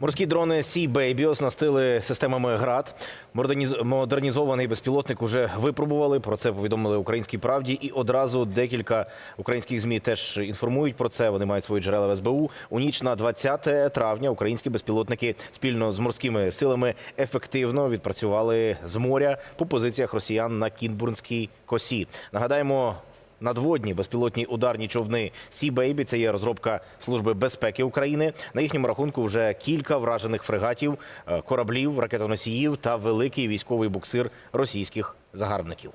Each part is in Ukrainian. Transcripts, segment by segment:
Морські дрони Sea Baby оснастили системами ГРАД. Модерніз- Модернізований безпілотник уже випробували. Про це повідомили українській правді. І одразу декілька українських змі теж інформують про це. Вони мають свої джерела в СБУ. У ніч на 20 травня українські безпілотники спільно з морськими силами ефективно відпрацювали з моря по позиціях росіян на Кінбурнській косі. Нагадаємо. Надводні безпілотні ударні човни Sea Baby – це є розробка Служби безпеки України. На їхньому рахунку вже кілька вражених фрегатів, е, кораблів, ракетоносіїв та великий військовий буксир російських загарбників.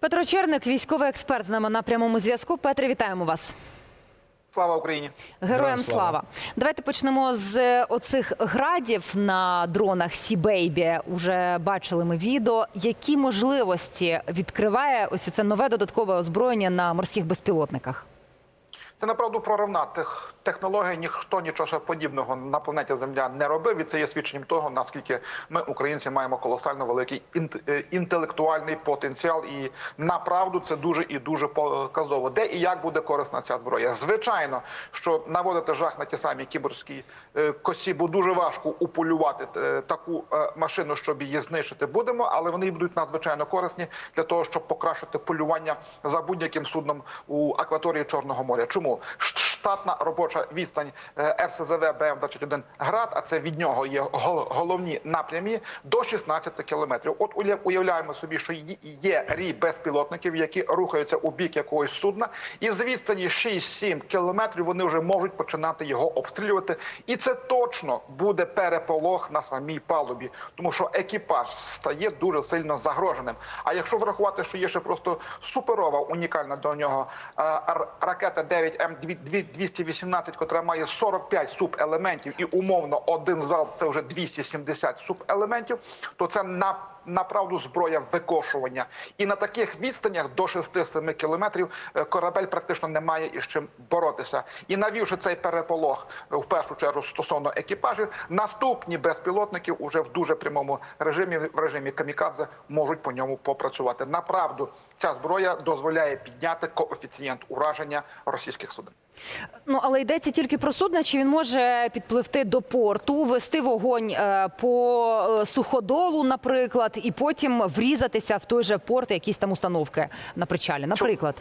Петро Черник, військовий експерт, з нами на прямому зв'язку. Петре, вітаємо вас. Слава Україні! Героям слава. слава. Давайте почнемо з оцих градів на дронах Сібейбі. Baby. Уже бачили ми відео. Які можливості відкриває ось це нове додаткове озброєння на морських безпілотниках? Це направду проривна тех, технологія. Ніхто нічого подібного на планеті Земля не робив. І це є свідченням того, наскільки ми, українці, маємо колосально великий е, інтелектуальний потенціал. І направду це дуже і дуже показово. Де і як буде корисна ця зброя? Звичайно, що наводити жах на ті самі кіберські е, косі, бо дуже важко уполювати е, таку машину, щоб її знищити. Будемо, але вони будуть надзвичайно корисні для того, щоб покращити полювання за будь-яким судном у акваторії Чорного моря. Чому Ш- штатна робоча відстань е, РСЗВ БМ-21 град, а це від нього є гол- головні напрямі до 16 кілометрів. От уявляємо собі, що є- рій безпілотників, які рухаються у бік якогось судна, і з відстані 6-7 кілометрів вони вже можуть починати його обстрілювати. І це точно буде переполох на самій палубі, тому що екіпаж стає дуже сильно загроженим. А якщо врахувати, що є ще просто суперова унікальна до нього е, ракета 9 М 218 котра має 45 субелементів, і умовно один залп це вже 270 субелементів, то це на направду зброя викошування. І на таких відстанях до 6-7 кілометрів е, корабель практично не має із чим боротися. І навівши цей переполох е, в першу чергу стосовно екіпажів, наступні безпілотники уже в дуже прямому режимі, в режимі камікадзе, можуть по ньому попрацювати. Направду ця зброя дозволяє підняти коефіцієнт ураження російських суден. Ну але йдеться тільки про судна. Чи він може підпливти до порту, вести вогонь е, по е, суходолу, наприклад, і потім врізатися в той же порт, якісь там установки на причалі, наприклад.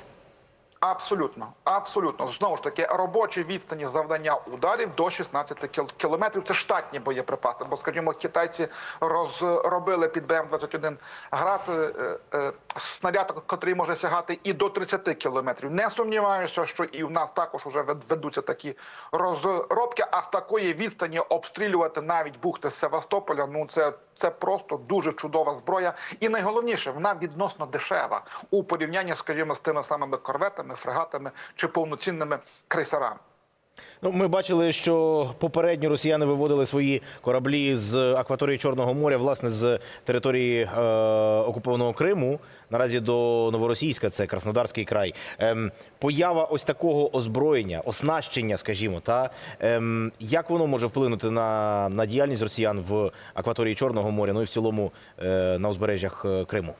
Абсолютно, абсолютно. Знову ж таки, робочі відстані завдання ударів до 16 кіл- кілометрів. Це штатні боєприпаси. Бо, скажімо, китайці розробили під БМ-21 град е, е, снаряд, який може сягати і до 30 кілометрів. Не сумніваюся, що і в нас також вже ведуться такі розробки. А з такої відстані обстрілювати навіть бухти Севастополя. Ну це, це просто дуже чудова зброя. І найголовніше, вона відносно дешева у порівнянні, скажімо, з тими самими корветами, фрегатами чи повноцінними крейсерами. Ну, ми бачили, що попередньо росіяни виводили свої кораблі з акваторії Чорного моря, власне, з території е, окупованого Криму. Наразі до Новоросійська, це Краснодарський край. Ем, поява ось такого озброєння, оснащення, скажімо, та ем, як воно може вплинути на, на діяльність росіян в акваторії Чорного моря, ну і в цілому е, на узбережжях е, Криму?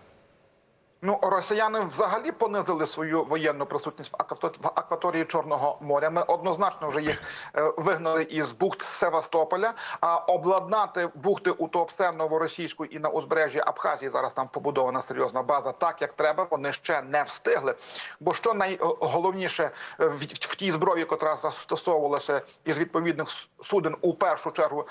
Ну, росіяни взагалі понизили свою воєнну присутність в аквато- акваторії Чорного моря. Ми однозначно вже їх е, вигнали із бухт Севастополя. А обладнати бухти у Туапсе, Новоросійську і на узбережжі Абхазії зараз там побудована серйозна база. Так як треба, вони ще не встигли. Бо що найголовніше е, в, в тій зброї, котра застосовувалася із відповідних суден у першу чергу.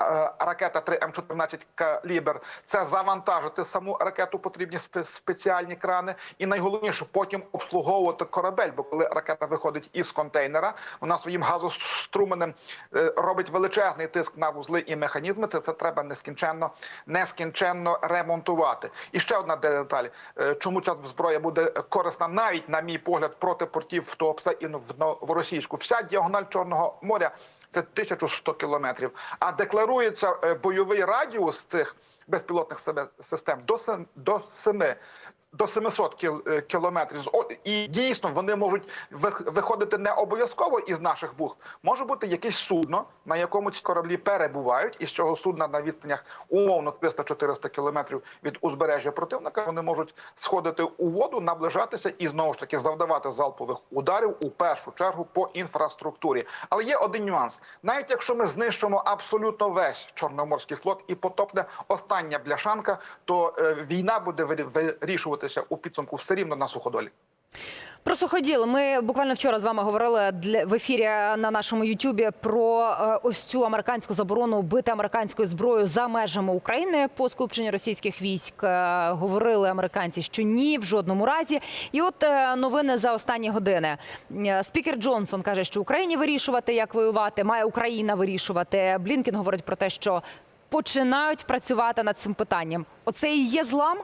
Е, Ракета 3 М14 калібр це завантажити саму ракету. Потрібні спе- спеціальні крани, і найголовніше потім обслуговувати корабель. Бо коли ракета виходить із контейнера, вона своїм газоструменем е, робить величезний тиск на вузли і механізми. Це це треба нескінченно, нескінченно ремонтувати. І ще одна деталь: Е, чому ця зброя буде корисна, навіть на мій погляд, проти портів в Туапсе і в Новоросійську. Вся діагональ Чорного моря це 1100 кілометрів. А декларується е, бойовий радіус цих безпілотних систем до 7 до 700 е, кілометрів. І дійсно вони можуть вих- виходити не обов'язково із наших бухт. Може бути якесь судно, на якому ці кораблі перебувають, і з цього судна на відстанях умовно 300-400 кілометрів від узбережжя противника вони можуть сходити у воду, наближатися і знову ж таки завдавати залпових ударів у першу чергу по інфраструктурі. Але є один нюанс: навіть якщо ми знищимо абсолютно весь чорноморський флот і потопне остання бляшанка, то е, війна буде вирі- вирішуватися у підсумку все рівно на суходолі. Про суходіл. Ми буквально вчора з вами говорили в ефірі на нашому Ютубі про е, ось цю американську заборону бити американською зброєю за межами України по скупченню російських військ. Е, Говорили американці, що ні, в жодному разі. І от е, новини за останні години. Е, Спікер Джонсон каже, що Україні вирішувати, як воювати, має Україна вирішувати. Блінкен говорить про те, що починають працювати над цим питанням. Оце і є злам.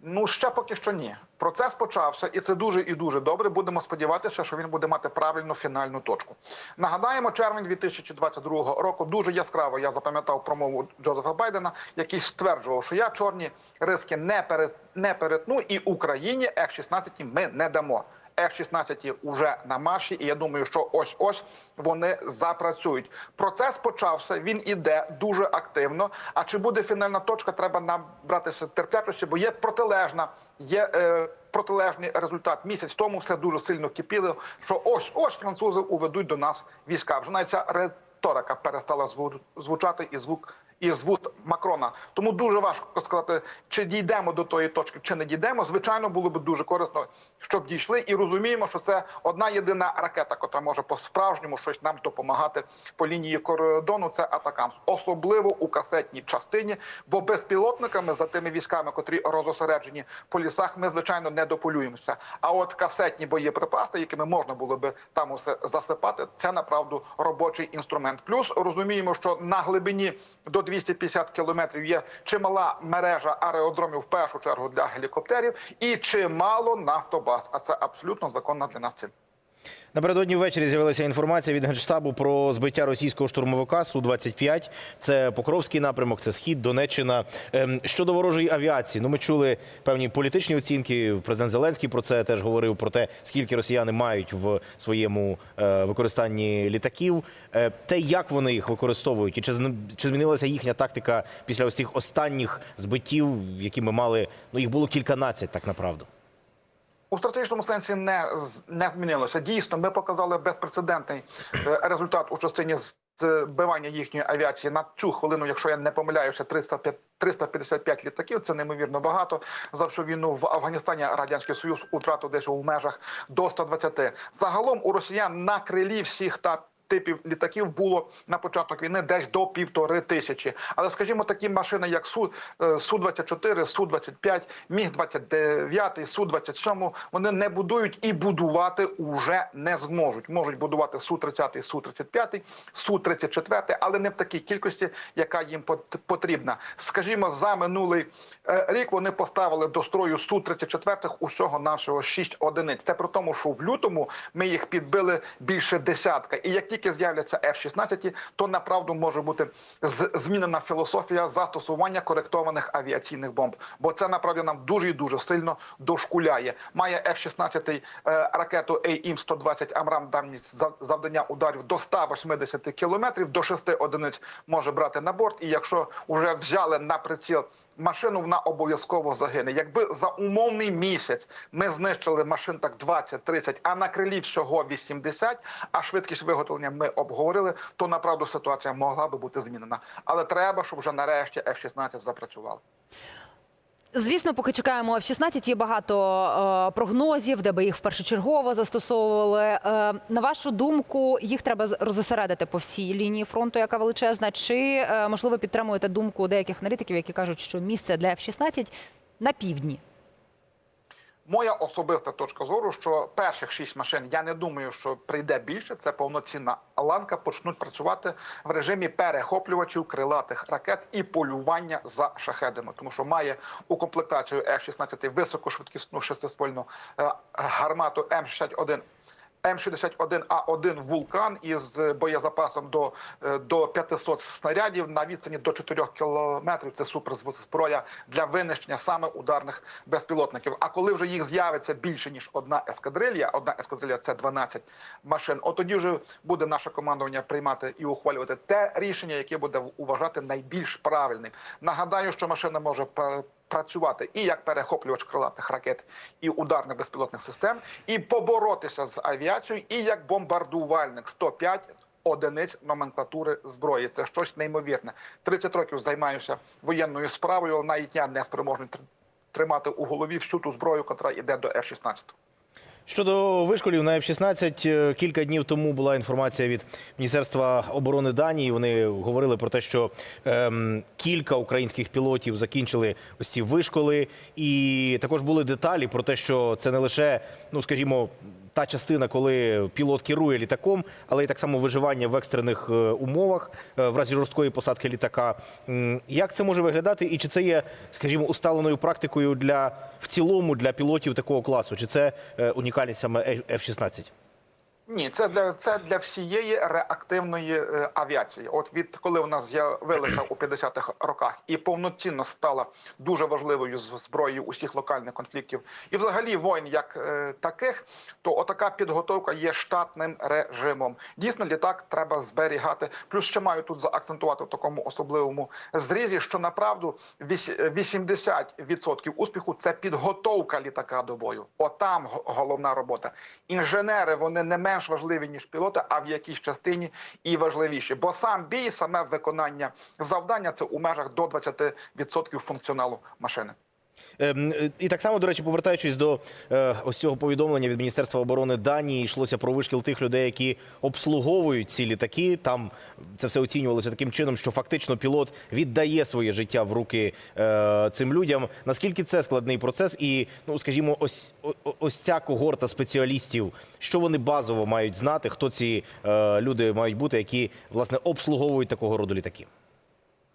Ну ще поки що ні. Процес почався, і це дуже і дуже добре. Будемо сподіватися, що він буде мати правильну фінальну точку. Нагадаємо, червень 2022 року дуже яскраво я запам'ятав промову Джозефа Байдена, який стверджував, що я чорні риски не перет, не перетну, і Україні F-16 ми не дамо. F-16 уже на марші, і я думаю, що ось ось вони запрацюють. Процес почався. Він іде дуже активно. А чи буде фінальна точка? Треба набратися терплячості, бо є протилежна, є е, протилежний результат. Місяць тому все дуже сильно кипіло. Що ось ось французи уведуть до нас війська. Вже навіть ця риторика перестала зву- звучати і звук. І з вуст Макрона тому дуже важко сказати, чи дійдемо до тої точки, чи не дійдемо. Звичайно, було б дуже корисно, щоб дійшли, і розуміємо, що це одна єдина ракета, котра може по справжньому щось нам допомагати по лінії кордону. Це атакамс, особливо у касетній частині. Бо безпілотниками за тими військами, котрі розосереджені по лісах, ми звичайно не дополюємося. А от касетні боєприпаси, якими можна було би там усе засипати, це направду робочий інструмент. Плюс розуміємо, що на глибині до 250 кілометрів є чимала мережа аеродромів в першу чергу для гелікоптерів і чимало нафтобаз. А це абсолютно законна для нас ціль. Напередодні ввечері з'явилася інформація від Генштабу про збиття російського штурмовика Су-25. Це Покровський напрямок, це Схід, Донеччина. Ем, Щодо ворожої авіації, ну ми чули певні політичні оцінки. Президент Зеленський про це теж говорив про те, скільки росіяни мають в своєму е, використанні літаків. Е, Те, як вони їх використовують, і чи чи змінилася їхня тактика після ось цих останніх збиттів, які ми мали. Ну їх було кільканадцять, так направду. У стратегічному сенсі не не змінилося. Дійсно, ми показали безпрецедентний е, результат у частині збивання їхньої авіації на цю хвилину. Якщо я не помиляюся, 305 355 літаків. Це неймовірно багато. За всю війну в Афганістані радянський союз утратив десь у межах до 120. Загалом у росіян на крилі всіх та типів літаків було на початок війни десь до півтори тисячі. Але скажімо, такі машини, як Су Су 24 Су 25 Міг 29 Су 27 вони не будують і будувати уже не зможуть. Можуть будувати Су 30 Су 35 Су 34 але не в такій кількості, яка їм пот- потрібна. Скажімо, за минулий е, рік вони поставили до строю Су 34 усього нашого 6 одиниць. Це при тому, що в лютому ми їх підбили більше десятка. І як тільки з'являться F-16, то направду може бути змінена філософія застосування коректованих авіаційних бомб. Бо це направді нам дуже і дуже сильно дошкуляє. Має F-16 е, ракету AIM-120 Амрам дальність за- завдання ударів до 180 кілометрів, до 6 одиниць може брати на борт. І якщо вже взяли на приціл машину, вона обов'язково загине. Якби за умовний місяць ми знищили машин так 20-30, а на крилі всього 80, а швидкість виготовлення ми обговорили, то направду ситуація могла би бути змінена. Але треба, щоб вже нарешті F-16 запрацювали. Звісно, поки чекаємо F-16, є багато е, прогнозів, де би їх першочергово застосовували. Е, на вашу думку, їх треба розосередити по всій лінії фронту, яка величезна, чи е, можливо підтримуєте думку деяких аналітиків, які кажуть, що місце для F-16 на півдні? Моя особиста точка зору, що перших шість машин я не думаю, що прийде більше. Це повноцінна ланка. Почнуть працювати в режимі перехоплювачів крилатих ракет і полювання за шахедами, тому що має у комплектацію F-16 високошвидкісну шестиствольну е, гармату М61 М61А1 Вулкан із боєзапасом до, е, до 500 снарядів на відстані до 4 кілометрів. Це суперзброя для винищення саме ударних безпілотників. А коли вже їх з'явиться більше ніж одна ескадрилья, одна ескадрилья це 12 машин. От тоді вже буде наше командування приймати і ухвалювати те рішення, яке буде вважати найбільш правильним. Нагадаю, що машина може працювати і як перехоплювач крилатих ракет і ударних безпілотних систем, і поборотися з авіацією, і як бомбардувальник 105 одиниць номенклатури зброї. Це щось неймовірне. 30 років займаюся воєнною справою, але навіть я не спроможний тримати у голові всю ту зброю, яка йде до F-16. Щодо вишколів на F-16, е, кілька днів тому була інформація від Міністерства оборони Данії. Вони говорили про те, що ем, кілька українських пілотів закінчили ось ці вишколи, і також були деталі про те, що це не лише, ну скажімо. Та частина, коли пілот керує літаком, але й так само виживання в екстрених е, умовах е, в разі жорсткої посадки літака. Як це може виглядати, і чи це є, скажімо, усталеною практикою для в цілому для пілотів такого класу? Чи це е, унікальність саме F-16? Ні, це для це для всієї реактивної е, авіації. От від коли вона з'явилася у 50-х роках і повноцінно стала дуже важливою зброєю усіх локальних конфліктів, і взагалі воїн як е, таких, то отака підготовка є штатним режимом. Дійсно, літак треба зберігати. Плюс ще маю тут заакцентувати в такому особливому зрізі, що направду вісь- 80% успіху це підготовка літака до бою. Отам головна робота. Інженери вони не менш важливі ніж пілоти, а в якійсь частині і важливіші. Бо сам бій, саме виконання завдання це у межах до 20% функціоналу машини. Ем, е, І так само, до речі, повертаючись до е, ось цього повідомлення від Міністерства оборони Данії, йшлося про вишкіл тих людей, які обслуговують ці літаки. Там це все оцінювалося таким чином, що фактично пілот віддає своє життя в руки е, цим людям. Наскільки це складний процес, і ну скажімо, ось ось ця когорта спеціалістів, що вони базово мають знати, хто ці люди мають бути, які власне обслуговують такого роду літаки.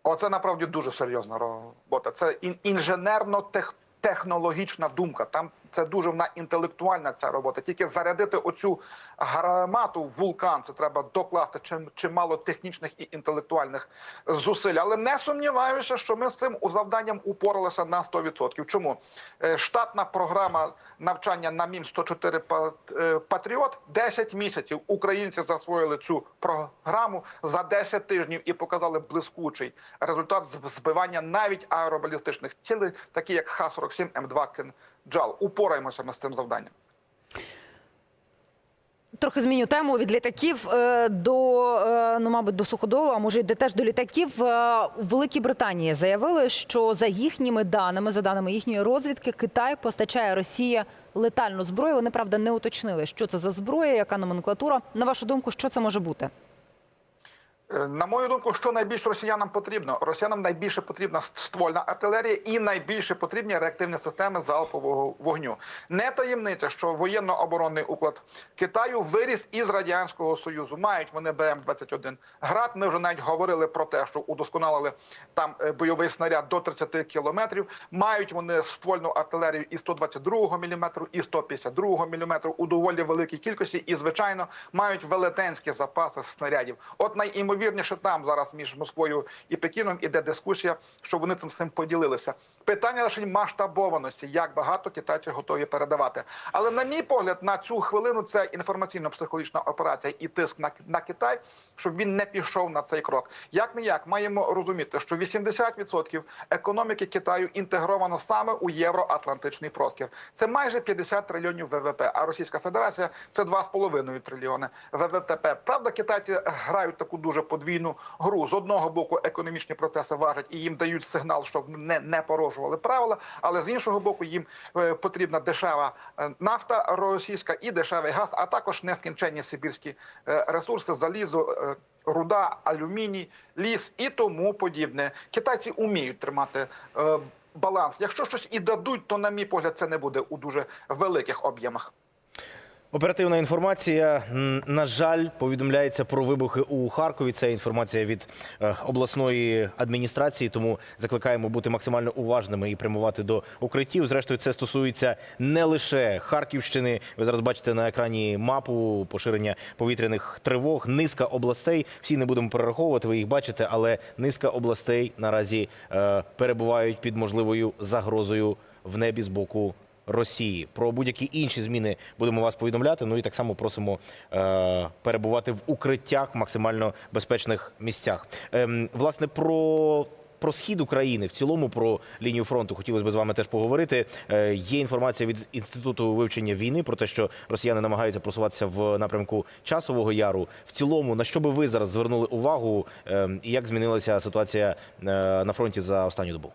Оце направді дуже серйозна робота. Це ін- інженерно-технологічна думка. Там це дуже вона інтелектуальна ця робота. Тільки зарядити оцю гармату в вулкан. Це треба докласти чим чимало технічних і інтелектуальних зусиль. Але не сумніваюся, що ми з цим завданням упоралися на 100%. Чому Е, штатна програма навчання на мім 104 Пат- е, Патріот 10 місяців. Українці засвоїли цю програму за 10 тижнів і показали блискучий результат збивання навіть аеробалістичних цілей, такі як Х-47 М2 «Кинджал». Упораємося ми з цим завданням. Трохи зміню тему від літаків е, до е, ну, мабуть, до суходолу, а може йде теж до літаків. Е, У Великій Британії заявили, що за їхніми даними, за даними їхньої розвідки, Китай постачає Росії летальну зброю. Вони правда не уточнили, що це за зброя, яка номенклатура. На вашу думку, що це може бути? Е, На мою думку, що найбільше росіянам потрібно? Росіянам найбільше потрібна ствольна артилерія і найбільше потрібні реактивні системи залпового вогню. Не таємниця, що воєнно-оборонний уклад Китаю виріс із радянського союзу. Мають вони БМ-21 град. Ми вже навіть говорили про те, що удосконалили там е, бойовий снаряд до 30 кілометрів. Мають вони ствольну артилерію і 122 мм, і 152 мм у доволі великій кількості. І звичайно мають велетенські запаси снарядів. От найімовірніше там зараз між Москвою і Пекіном іде дискусія, що вони цим всім поділилися. Питання лише масштабованості, як багато китайці готові передавати. Але на мій погляд, на цю хвилину це інформаційно-психологічна операція і тиск на, на Китай, щоб він не пішов на цей крок. Як не як маємо розуміти, що 80% економіки Китаю інтегровано саме у євроатлантичний простір. Це майже 50 трильйонів ВВП. А Російська Федерація це 2,5 трильйони ВВП. Правда, китайці грають таку дуже подвійну гру. З одного боку, економічні процеси важать і їм дають сигнал, щоб не, не порушували правила. Але з іншого боку, їм е, потрібна дешева е, нафта російська і дешевий газ, а також нескінченні сибірські е, ресурси, залізо. Руда, алюміній, ліс і тому подібне. Китайці вміють тримати баланс. Якщо щось і дадуть, то, на мій погляд, це не буде у дуже великих об'ємах. Оперативна інформація. На жаль, повідомляється про вибухи у Харкові. Це інформація від е, обласної адміністрації. Тому закликаємо бути максимально уважними і прямувати до укриттів. Зрештою, це стосується не лише Харківщини. Ви зараз бачите на екрані мапу поширення повітряних тривог. Низка областей. Всі не будемо перераховувати. Ви їх бачите, але низка областей наразі е, перебувають під можливою загрозою в небі з боку Росії. Про будь-які інші зміни будемо вас повідомляти. Ну і так само просимо е, перебувати в укриттях в максимально безпечних місцях. Ем, власне, про. Про схід України в цілому про лінію фронту хотілося б з вами теж поговорити. Е, є інформація від інституту вивчення війни про те, що росіяни намагаються просуватися в напрямку часового яру. В цілому, на що би ви зараз звернули увагу, ем, і як змінилася ситуація е, на фронті за останню добу?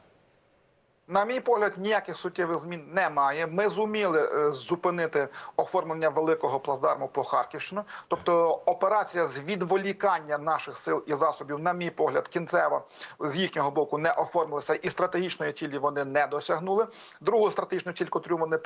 На мій погляд, ніяких суттєвих змін немає. Ми зуміли е, зупинити оформлення великого плацдарму по Харківщину. Тобто операція з відволікання наших сил і засобів, на мій погляд, кінцево з їхнього боку не оформилася, і стратегічної цілі вони не досягнули. Другу стратегічну ціль, котру вони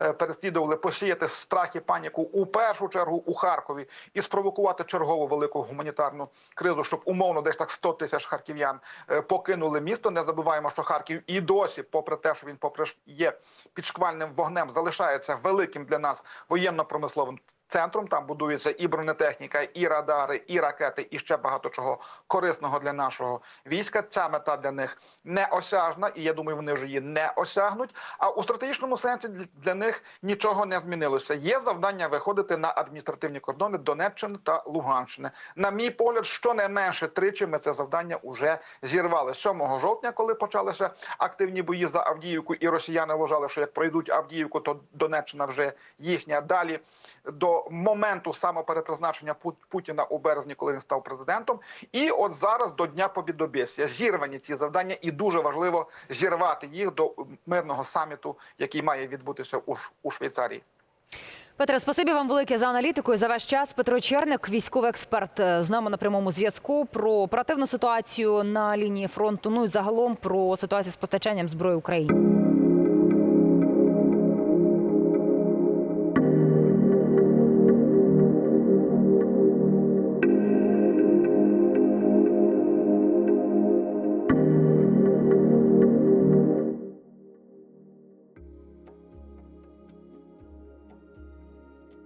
е, переслідували, посіяти страх і паніку у першу чергу у Харкові і спровокувати чергову велику гуманітарну кризу, щоб умовно десь так 100 тисяч харків'ян е, покинули місто. Не забуваємо, що Харків і досі, попри те, що він попри є під вогнем, залишається великим для нас воєнно-промисловим центром. Там будується і бронетехніка, і радари, і ракети, і ще багато чого корисного для нашого війська. Ця мета для них неосяжна, і я думаю, вони вже її не осягнуть. А у стратегічному сенсі для них нічого не змінилося. Є завдання виходити на адміністративні кордони Донеччини та Луганщини. На мій погляд, щонайменше тричі ми це завдання вже зірвали. 7 жовтня, коли почалися активні бої за Авдіївку, і росіяни вважали, що як пройдуть Авдіївку, то Донеччина вже їхня. Далі до моменту самоперепризначення Пу- Путіна у березні, коли він став президентом, і от зараз до Дня Побідобєсія зірвані ці завдання, і дуже важливо зірвати їх до мирного саміту, який має відбутися у, Швейцарії. Петре, спасибі вам велике за аналітику і за ваш час. Петро Черник, військовий експерт, е, з нами на прямому зв'язку про оперативну ситуацію на лінії фронту. Ну і загалом про ситуацію з постачанням зброї Україні.